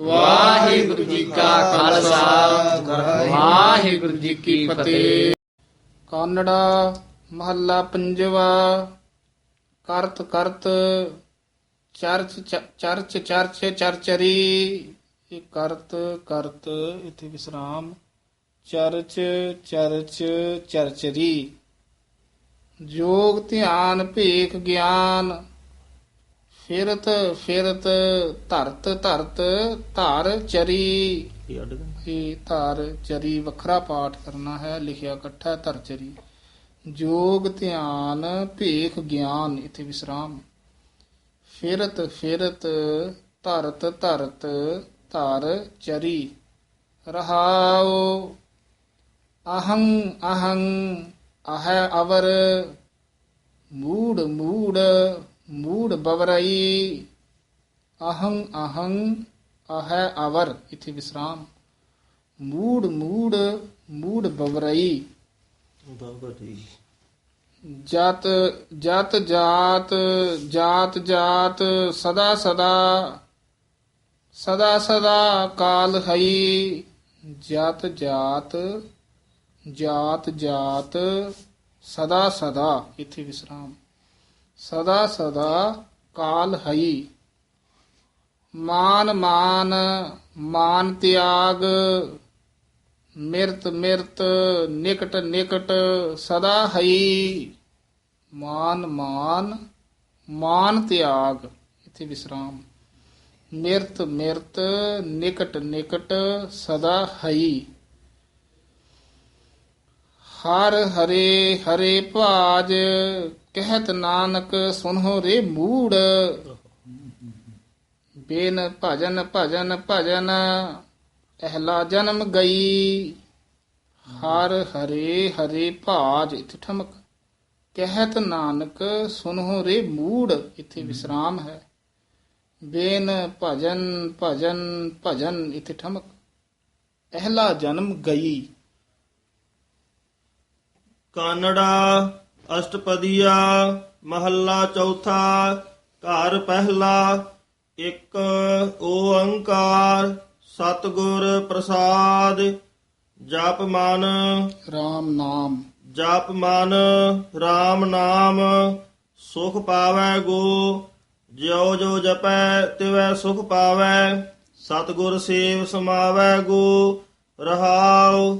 ਵਾਹਿਗੁਰੂ ਜੀ ਕਾ ਖਾਲਸਾ। ਵਾਹਿਗੁਰੂ ਜੀ ਕੀ ਫਤਿਹ। ਕਾਨੜਾ ਮਹੱਲਾ ਪੰਜਵਾ। ਕਰਤ ਕਰਤ ਚਰਚ ਚਰਚ ਚਰਚ, ਚਰਚਰੀ। ਇਹ ਕਰਤ ਕਰਤ ਇਥੇ ਵਿਸਰਾਮ। ਚਰਚ ਚਰਚ, ਚਰਚਰੀ। ਜੋਗ ਧਿਆਨ, ਭੇਖ ਗਿਆਨ। ਫਿਰਤ ਫਿਰਤ ਧਰਤ ਧਰਤ ਧਰ ਚਰੀ। ਇਹ ਧਰ ਚਰੀ ਵੱਖਰਾ ਪਾਠ ਕਰਨਾ ਹੈ ਲਿਖਿਆ ਇਕੱਠਾ ਧਰ ਚਰੀ। ਜੋਗ ਧਿਆਨ ਭੇਖ ਗਿਆਨ ਇਥੇ ਵਿਸਰਾਮ। ਫਿਰਤ ਫਿਰਤ ਧਰਤ ਧਰਤ ਧਰ ਚਰੀ। ਰਹਾਉ ਅਹੰ ਅਹੰ ਅਹ ਅਵਰ। ਮੂੜ ਮੂੜ ਮੂੜ ਬਵਰਈ ਅਹੰ ਅਹੰ ਅਹ ਅਵਰ ਇਥੇ ਵਿਸਰਾਮ। ਮੂੜ ਮੂੜ ਮੂੜ ਬਵਰਈ। ਜਤ ਜਤ ਜਾਤ ਜਾਤ ਜਾਤ ਸਦਾ ਸਦਾ ਸਦਾ ਸਦਾ ਕਾਲ ਹਈ। ਜਤ ਜਾਤ ਜਾਤ ਜਾਤ ਸਦਾ ਸਦਾ ਇਥੇ ਵਿਸਰਾਮ। ਸਦਾ ਸਦਾ ਕਾਲ ਹਈ। ਮਾਨ ਮਾਨ ਮਾਨ ਤਿਆਗ, ਮਿਰਤ ਮਿਰਤ, ਨਿਕਟ ਨਿਕਟ ਸਦਾ ਹਈ। ਮਾਨ ਮਾਨ ਮਾਨ ਤਿਆਗ, ਇਥੇ ਵਿਸਰਾਮ। ਮਿਰਤ ਮਿਰਤ, ਨਿਕਟ ਨਿਕਟ ਸਦਾ ਹਈ। ਹਰ ਹਰੇ ਹਰੇ ਭਾਜ, ਕਹਿਤ ਨਾਨਕ ਸੁਨਹੁ ਰੇ ਮੂੜ। ਬੇਨ ਭਜਨ ਭਜਨ ਭਜਨ, ਅਹਲਾ ਜਨਮ ਗਈ। ਹਰ ਹਰੇ ਹਰੇ ਭਾਜ, ਇਥੇ ਠਮਕ। ਕਹਿਤ ਨਾਨਕ ਸੁਨਹੁ ਰੇ ਮੂੜ, ਇਥੇ ਵਿਸਰਾਮ ਹੈ। ਬੇਨ ਭਜਨ ਭਜਨ ਭਜਨ, ਇਥੇ ਠਮਕ। ਅਹਲਾ ਜਨਮ ਗਈ। ਕਾਨੜਾ ਅਸ਼ਟਪਦੀਆ ਮਹੱਲਾ ਚੌਥਾ ਘਰ ਪਹਿਲਾ ਇੱਕ ਓੰਕਾਰ ਸਤਿਗੁਰ ਪ੍ਰਸਾਦ ਜਪ ਮਨ RAM ਨਾਮ। ਜਪ ਮਨ RAM ਨਾਮ ਸੁਖ ਪਾਵੈ ਗੋ ਜਿਉ ਜੋ ਜਪੈ ਤਿਵੈ ਸੁਖ ਪਾਵੈ ਸਤਿਗੁਰ ਸੇਵ ਸਮਾਵੈ ਗੋ ਰਹਾਉ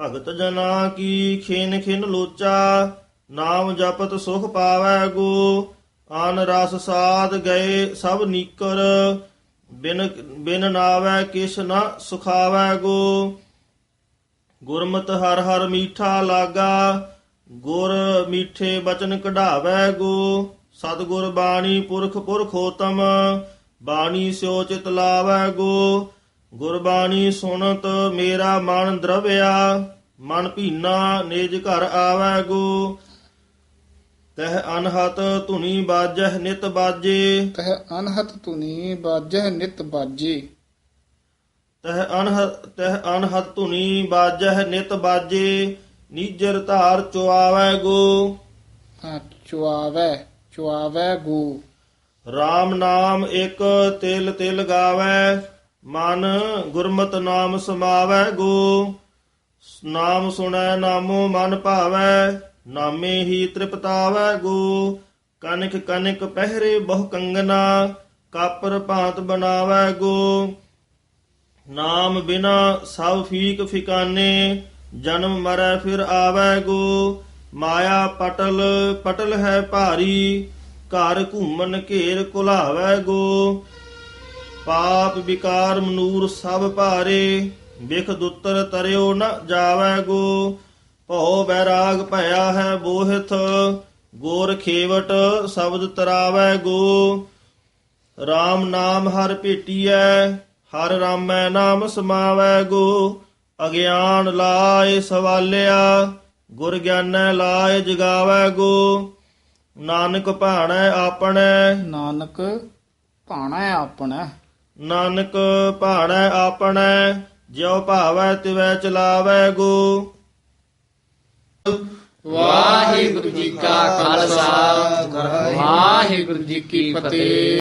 ਭਗਤ ਜਨਾ ਕੀ ਖਿਨ ਖਿਨ ਲੋਚਾ, ਨਾਮ ਜਪਤ ਸੁਖ ਪਾਵੈ ਗੋ ਆਨ ਰਸ ਸਾਧ ਗਏ ਸਭ ਨੀਕਰ, ਬਿਨ ਬਿਨ ਨਾਵੈ ਕਿਛ ਨ ਸੁਖਾਵੈ ਗੋ। ਗੁਰਮਤ ਹਰ ਹਰ ਮੀਠਾ ਲਾਗਾ, ਗੁਰ ਮੀਠੇ ਬਚਨ ਕਢਾਵੈ ਗੋ। ਸਤਿਗੁਰ ਬਾਣੀ ਪੁਰਖ ਪੁਰਖੋਤਮ, ਬਾਣੀ ਸਿਓ ਚਿਤ ਲਾਵੈ ਗੋ। ਗੁਰਬਾਣੀ ਸੁਣਤ ਮੇਰਾ ਮਨ ਦਰਵਿਆ ਮਨ ਭੀਨਾ ਨਿਜ ਘਰ ਆਵੈ ਗੋ। ਤਹ ਅਨਹਤ ਧੁਨੀ ਬਾਜਹਿ ਨਿਤ ਬਾਜੇ। ਤਹ ਅਨਹਤ ਤੁਨੀ ਬਾਜਹ ਨਿਤ ਬਾਜੇ। ਤਹ ਅਨਹਤ ਤਹ ਅਨਹਤ ਧੁਨੀ ਬਾਜਹਿ ਨਿਤ ਬਾਜੇ ਨੀਜਰ ਧਾਰ ਚੁਆਵੈ ਗੋ। ਹਾਂ, ਚੁਆਵੈ ਚੁਆਵੈ ਗੋ। RAM ਨਾਮ ਇੱਕ ਤਿਲ ਤਿਲ ਗਾਵੈ। ਮਨ ਗੁਰਮਤ ਨਾਮ ਸਮਾਵੈ ਗੋ, ਨਾਮ ਸੁਣੈ ਨਾਮੋ ਮਨ ਭਾਵੈ, ਨਾਮੇ ਹੀ ਤ੍ਰਿਪਤਾਵੈ ਗੋ। ਕਨਕ ਕਨਕ ਪਹਿਰੇ ਬਹੁ ਕੰਗਨਾ, ਕਾਪਰ ਭਾਂਤ ਬਣਾਵੈ ਗੋ। ਨਾਮ ਬਿਨਾ ਸਭ ਫੀਕ ਫਿਕਾਨੇ, ਜਨਮ ਮਰੈ ਫਿਰ ਆਵੈ ਗੋ। ਮਾਇਆ ਪਟਲ ਪਟਲ ਹੈ ਭਾਰੀ, ਘਰ ਘੂਮਨ ਘੇਰ ਕੁਲਾਵੈ ਗੋ। ਪਾਪ ਵਿਕਾਰ ਮਨੂਰ ਸਭ ਭਾਰੇ, ਵਿਖ ਦੁੱਤਰ ਤਰਿਓ ਨ ਜਾਵੈ ਗੋ। ਭਉ ਬੈਰਾਗ ਭਇਆ ਹੈ ਬੋਹਿਥ ਗੋਰ ਖੇਵਟ ਸ਼ਬਦ ਤਰਾਵੈ ਗੋ। RAM ਨਾਮ ਹਰ ਭੇਟੀਐ, ਹਰ ਰਾਮੈ ਨਾਮ ਸਮਾਵੈ ਗੋ। ਅਗਿਆਨ ਲਾਏ ਸਵਾਲਿਆ, ਗੁਰ ਗਿਆਨੈ ਲਾਏ ਜਗਾਵੈ ਗੋ। ਨਾਨਕ ਭਾਣੈ ਆਪਣੈ। ਨਾਨਕ ਭਾਣਾ ਆਪਣਾ। ਨਾਨਕ ਭਾਣੈ ਆਪਣੈ, ਜਿਉ ਭਾਵੈ ਤਿਵੈ ਚਲਾਵੈ ਗੋ। ਵਾਹਿਗੁਰੂ ਜੀ ਕਾ ਖਾਲਸਾ, ਵਾਹਿਗੁਰੂ ਜੀ ਕੀ ਫਤਿਹ।